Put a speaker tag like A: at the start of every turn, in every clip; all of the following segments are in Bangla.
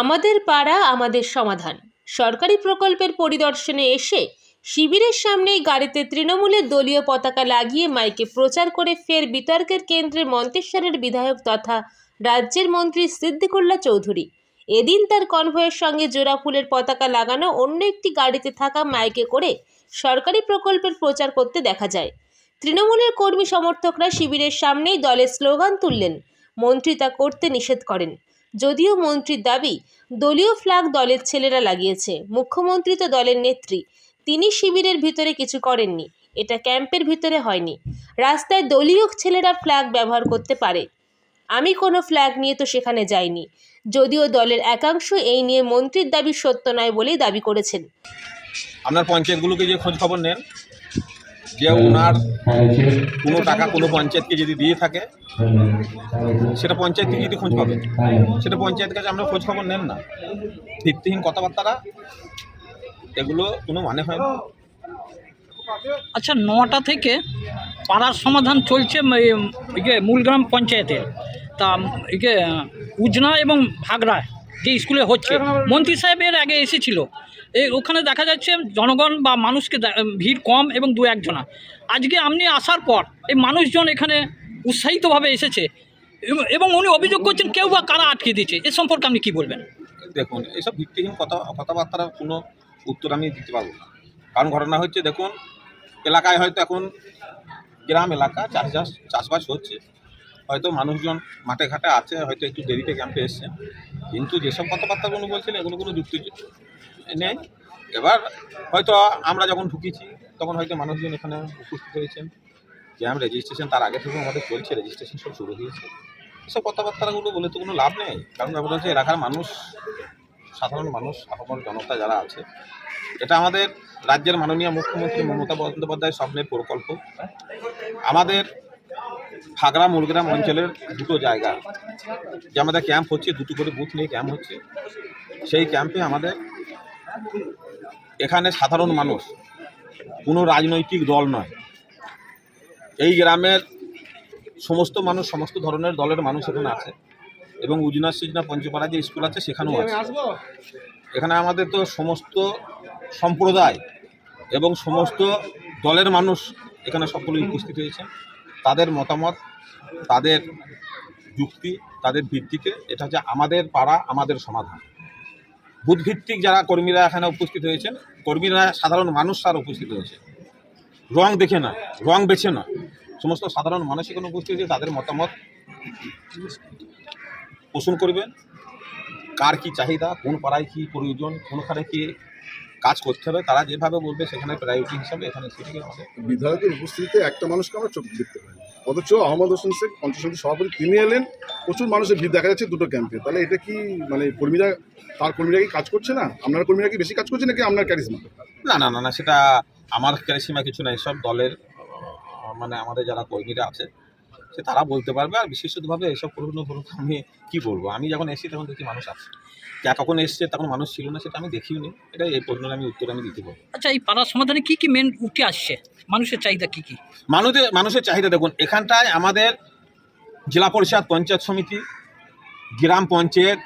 A: আমাদের পাড়া, আমাদের সমাধান। সরকারি প্রকল্পের পরিদর্শনে এসে শিবিরের সামনেই গাড়িতে তৃণমূলের দলীয় পতাকা লাগিয়ে মাইকে প্রচার করে ফের বিতর্কের কেন্দ্রে মন্তেশ্বরের বিধায়ক তথা রাজ্যের মন্ত্রী সিদ্দিকুল্লাহ চৌধুরী। এদিন তার কনভয়ের সঙ্গে জোড়া ফুলের পতাকা লাগানো অন্য একটি গাড়িতে থাকা মাইকে করে সরকারি প্রকল্পের প্রচার করতে দেখা যায়। তৃণমূলের কর্মী সমর্থকরা শিবিরের সামনেই দলের স্লোগান তুললেন। মন্ত্রী তা করতে নিষেধ করেন। যদিও মন্ত্রীর দাবি, দলীয় ফ্ল্যাগ দলের ছেলেরা লাগিয়েছে। মুখ্যমন্ত্রী তো দলের নেত্রী। তিনি শিবিরের ভিতরে কিছু করেননি। এটা ক্যাম্পের ভিতরে হয়নি। রাস্তায় দলীয় ছেলেরা ফ্ল্যাগ ব্যবহার করতে পারে। আমি কোনো ফ্ল্যাগ নিয়ে তো সেখানে যাইনি। যদিও দলের একাংশ এই নিয়ে মন্ত্রীর দাবি সত্য নয় বলেই দাবি করেছেন।
B: আপনার পঞ্চায়েতগুলোকে যে খোঁজ খবর নেন। যে ওনার কোনো টাকা কোনো পঞ্চায়েতকে যদি দিয়ে থাকে সেটা পঞ্চায়েত থেকে যদি খোঁজ পাবেন সেটা পঞ্চায়েত কাছে আমরা খোঁজ খবর নেন না। ভিত্তিহীন কথাবার্তারা এগুলো কোনো মানে হয় না।
C: আচ্ছা নটা থেকে পাড়ার সমাধান চলছে ইয়ে মূলগ্রাম পঞ্চায়েতের তা ইয়ে উজনা এবং ভাগড়া যে স্কুলে হচ্ছে। মন্ত্রী সাহেবের আগে এসেছিল। এই ওখানে দেখা যাচ্ছে জনগণ বা মানুষকে ভিড় কম এবং দু একজনা। আজকে আপনি আসার পর এই মানুষজন এখানে উৎসাহিতভাবে এসেছে এবং- উনি অভিযোগ করছেন কেউ বা কারা আটকে দিয়েছে। এ সম্পর্কে আপনি কি বলবেন?
B: দেখুন এসব ভিত্তিহীন কথা কথাবার্তার কোনো উত্তর আমি দিতে পারব না। কারণ ঘটনা হচ্ছে দেখুন এলাকায় হয়তো এখন গ্রাম এলাকা চাষবাস চাষবাস হচ্ছে। হয়তো মানুষজন মাঠে ঘাটে আছে, হয়তো একটু দেরিতে ক্যাম্পে এসছে। কিন্তু যেসব কথাবার্তাগুলো বলছেন এগুলো কোনো যুক্তি নেই। এবার হয়তো আমরা যখন ঢুকেছি, তখন হয়তো মানুষজন এখানে উপস্থিত হয়েছেন। ক্যাম্প রেজিস্ট্রেশন তার আগে থেকে আমাদের চলছে রেজিস্ট্রেশন সব শুরু হয়েছে। এসব কথাবার্তাগুলো বলে তো কোনো লাভ নেই। কারণ ব্যাপার হচ্ছে, এলাকার মানুষ, সাধারণ মানুষ আপামর জনতা যারা আছে, এটা আমাদের রাজ্যের মাননীয় মুখ্যমন্ত্রী মমতা বন্দ্যোপাধ্যায়ের স্বপ্নের প্রকল্প। আমাদের ফাগড়া মুরগ্রাম অঞ্চলের দুটো জায়গা। যে আমাদের ক্যাম্প হচ্ছে, দুটো করে বুথ নিয়ে ক্যাম্প হচ্ছে। সেই ক্যাম্পে আমাদের এখানে সাধারণ মানুষ, কোনো রাজনৈতিক দল নয়। এই গ্রামের সমস্ত মানুষ, সমস্ত ধরনের দলের মানুষ এখানে আছে। এবং উজনা সিজনা পঞ্চপাড়া যে স্কুল আছে, সেখানেও আছে। এখানে আমাদের তো সমস্ত সম্প্রদায় এবং সমস্ত দলের মানুষ এখানে সকলেই উপস্থিত হয়েছে। তাদের মতামত, তাদের যুক্তি, তাদের ভিত্তিতে এটা হচ্ছে আমাদের পাড়া, আমাদের সমাধান। বুধভিত্তিক যারা কর্মীরা এখানে উপস্থিত হয়েছেন, কর্মীরা সাধারণ মানুষ তারা উপস্থিত হয়েছে। রং দেখে না, রং বেছে না। সমস্ত সাধারণ মানুষ এখানে উপস্থিত হয়েছে, তাদের মতামত পোষণ করবেন। কার কি চাহিদা, কোন পাড়ায় কি প্রয়োজন, কোনখানে কি কাজ করতে হবে। তারা যেভাবে বলবে সেখানে প্রায়োরিটি হিসাবে এখানে সেটিকে আমাদের
D: বিধায়কের উপস্থিতিতে একটা মানুষকে আমরা চোখ দেখতে পাই। অথচ আহমদ হোসেন শেখ সমিতির সভাপতি তিনি এলেন প্রচুর মানুষের ভিড় দেখা যাচ্ছে দুটো ক্যাম্পে তাহলে এটা কি মানে কর্মীরা তার কর্মীরা কি কাজ করছে না? আপনার কর্মীরা কি বেশি কাজ করছে নাকি আপনার ক্যারিজমা
B: না না না না সেটা আমার ক্যারিসিমা কিছু নাই সব দলের মানে আমাদের যারা কর্মীরা আছে সে তারা বলতে পারবে আর বিশেষতভাবে এসব প্রশ্ন ধরুন আমি কি বলব? আমি যখন এসেছি তখন দেখি মানুষ আছে। যা কখন এসছে তখন মানুষ ছিল না সেটা আমি দেখিও নি। এটা এই প্রশ্নের আমি উত্তর আমি দিতে পারব।
C: আচ্ছা এই পাড়ার সমাধানে কী কী মেন উঠে আসছে? মানুষের চাহিদা কী কী?
B: মানুষের মানুষের চাহিদা দেখুন এখানটায় আমাদের জেলা পরিষদ পঞ্চায়েত সমিতি গ্রাম পঞ্চায়েত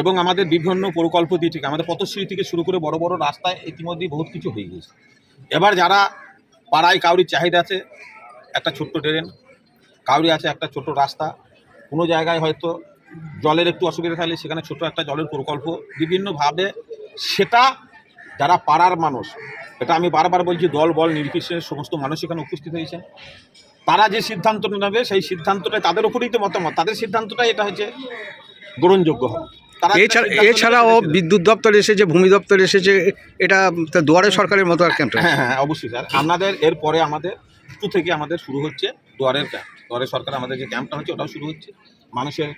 B: এবং আমাদের বিভিন্ন প্রকল্প দিয়ে থেকে আমাদের পথশ্রী থেকে শুরু করে বড় বড় রাস্তায় ইতিমধ্যেই বহুত কিছু হয়ে গেছে এবার যারা পাড়ায় কাউরির চাহিদা আছে একটা ছোট্ট ট্রেন কাউরি আছে একটা ছোট রাস্তা। কোনো জায়গায় হয়তো জলের একটু অসুবিধা থাকলে সেখানে ছোট একটা জলের প্রকল্প। বিভিন্নভাবে সেটা যারা পাড়ার মানুষ এটা আমি বারবার বলছি দল বল নির্বিশেষে সমস্ত মানুষ এখানে উপস্থিত হয়েছেন তারা যে সিদ্ধান্ত নেবে সেই সিদ্ধান্তটা তাদের উপরেই তো মতামত। তাদের সিদ্ধান্তটা এটা হচ্ছে গ্রহণযোগ্য হবে।
E: এছাড়াও বিদ্যুৎ দপ্তর এসেছে ভূমি দপ্তর এসেছে এটা দুয়ারে সরকারের মতো আর ক্যাম্পটা
B: হ্যাঁ হ্যাঁ অবশ্যই স্যার। আপনাদের এরপরে আমাদের টু থেকে আমাদের শুরু হচ্ছে। দুয়ারের ক্যাম্প দুয়ারের সরকার আমাদের যে ক্যাম্পটা হচ্ছে ওটাও শুরু হচ্ছে। মানুষের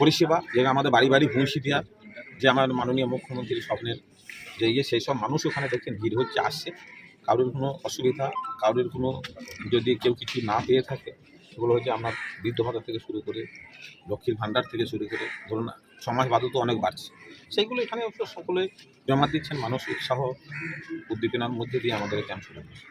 B: পরিষেবা, যে আমাদের বাড়ি বাড়ি ভূমিষি দেওয়ার যে আমার মাননীয় মুখ্যমন্ত্রীর স্বপ্নের যে ইয়ে সেই সব মানুষ ওখানে দেখছেন, ভিড় হচ্ছে, আসছে। কারোর কোনো অসুবিধা, কারোর কোনো যদি কেউ কিছু না পেয়ে থাকে, সেগুলো হচ্ছে আপনার বৃদ্ধ ভাতা থেকে শুরু করে, লক্ষ্মীর ভাণ্ডার থেকে শুরু করে, ধরুন সমাজ তো অনেক বাড়ছে। সেইগুলো এখানে সকলে জমা দিচ্ছেন, মানুষ উৎসাহ, উদ্দীপনার মধ্যে দিয়ে আমাদের ক্যাম্প শুরু হচ্ছে।